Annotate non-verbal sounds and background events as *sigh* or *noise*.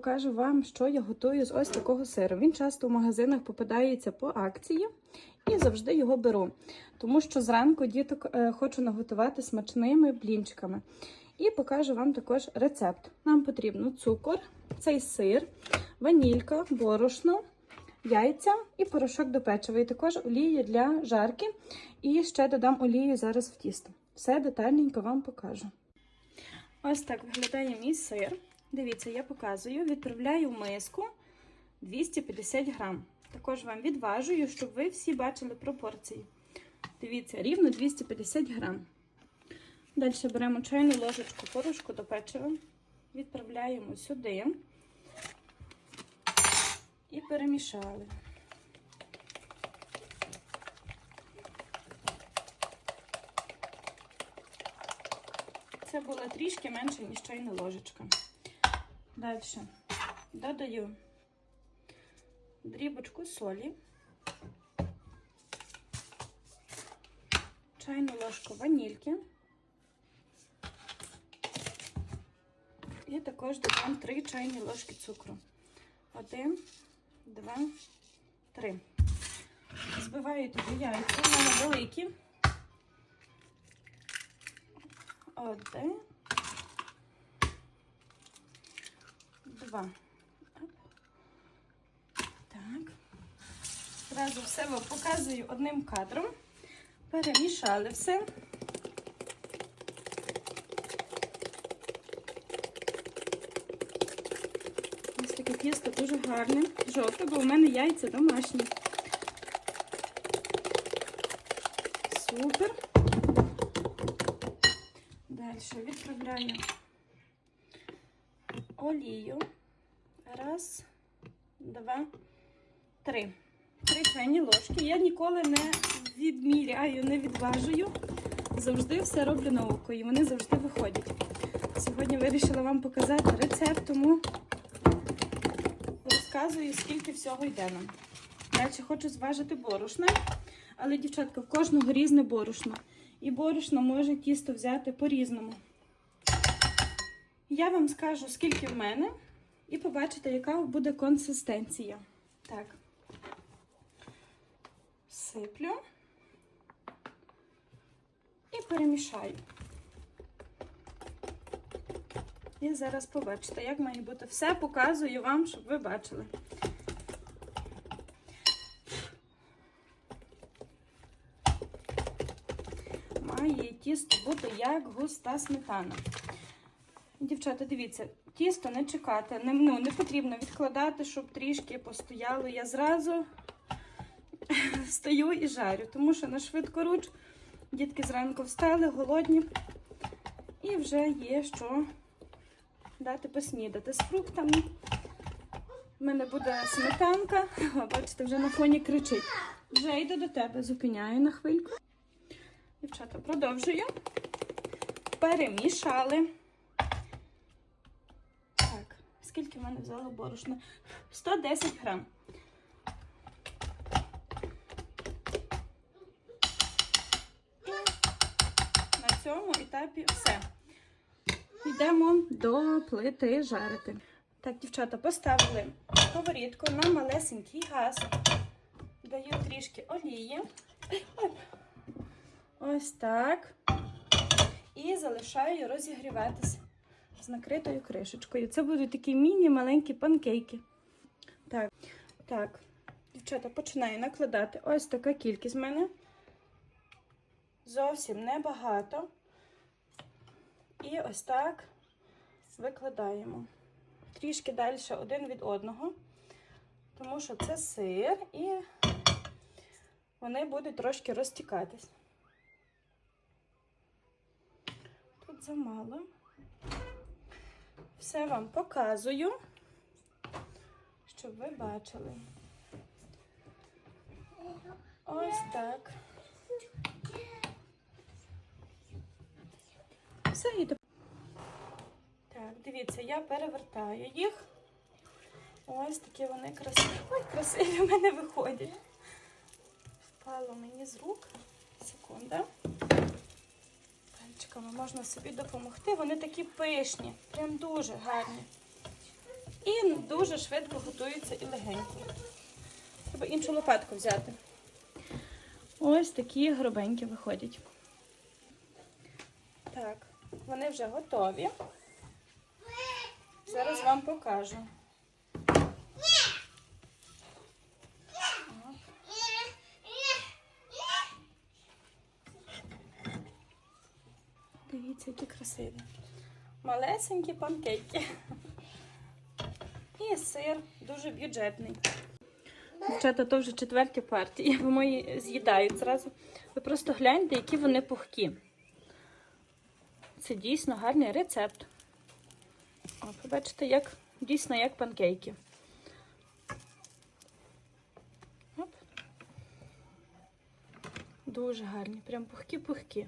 покажу вам, що я готую з ось такого сиру. Він часто в магазинах попадається по акції і завжди його беру. Тому що зранку діток е, хочу наготувати смачними блінчиками. І покажу вам також рецепт. Нам потрібно цукор, цей сир, ванілька, борошно, яйця і порошок до печива. І також олію для жарки. І ще додам олію зараз в тісто. Все детальненько вам покажу. Ось так виглядає мій сир. Дивіться, я показую, відправляю в миску 250 грам. Також вам відважую, щоб ви всі бачили пропорції. Дивіться, рівно 250 грам. Далі беремо чайну ложечку порошку до печива, відправляємо сюди і перемішали. Це було трішки менше, ніж чайна ложечка. Далі додаю дрібочку солі, чайну ложку ванільки і також додам 3 чайні ложки цукру. Один, два, три. Збиваю тоді яйця, в мене великі. Один. Два. Так. Зразу все вам показую одним кадром. Перемішали все. Ось таке тісто дуже гарне, жовте, бо у мене яйця домашні. Супер. Далі відправляю олію. Раз, два, три. Три чайні ложки. Я ніколи не відміряю, не відважую. Завжди все роблю на око і вони завжди виходять. Сьогодні вирішила вам показати рецепт, тому розказую, скільки всього йде нам. Далі хочу зважити борошна, але, дівчатка, в кожного різне борошно. І борошно може тісто взяти по-різному. Я вам скажу, скільки в мене, і побачите, яка буде консистенція. Так, сиплю і перемішаю. І зараз побачите, як має бути. Все показую вам, щоб ви бачили. Має тісто бути як густа сметана. Дівчата, дивіться, тісто не чекати, не, ну, не потрібно відкладати, щоб трішки постояло. Я зразу *laughs* встаю і жарю, тому що на швидкоруч дітки зранку встали, голодні, і вже є що дати поснідати з фруктами. У мене буде сметанка. Бачите, вже на фоні кричить. Вже йду до тебе, зупиняю на хвильку. Дівчата, продовжую. Перемішали. Скільки в мене взяло борошна? 110 грам. І на цьому етапі все. Йдемо до плити жарити. Так, дівчата, поставили сковорідку на малесенький газ. Даю трішки олії. Ось так. І залишаю розігріватися з накритою кришечкою. Це будуть такі міні-маленькі панкейки. Так, так, дівчата, починаю накладати. Ось така кількість в мене. Зовсім небагато. І ось так викладаємо. Трішки далі один від одного, тому що це сир і вони будуть трошки розтікатись. Тут замало. Все вам показую, щоб ви бачили. Ось так. Все, і. Так, дивіться, я перевертаю їх. Ось такі вони красиві. Ой, красиві в мене виходять. Впало мені з рук. Секунда. Пальчиками можна собі допомогти. Вони такі пишні, прям дуже гарні. І дуже швидко готуються і легенько. Треба іншу лопатку взяти. Ось такі грубенькі виходять. Так, вони вже готові. Зараз вам покажу. Дивіться, які красиві. Малесенькі панкейки. І сир дуже бюджетний. Дівчата, то вже четверті партії. Ви мої з'їдають зразу. Ви просто гляньте, які вони пухкі. Це дійсно гарний рецепт. О, побачите, як дійсно як панкейки. Оп. Дуже гарні, прям пухкі-пухкі.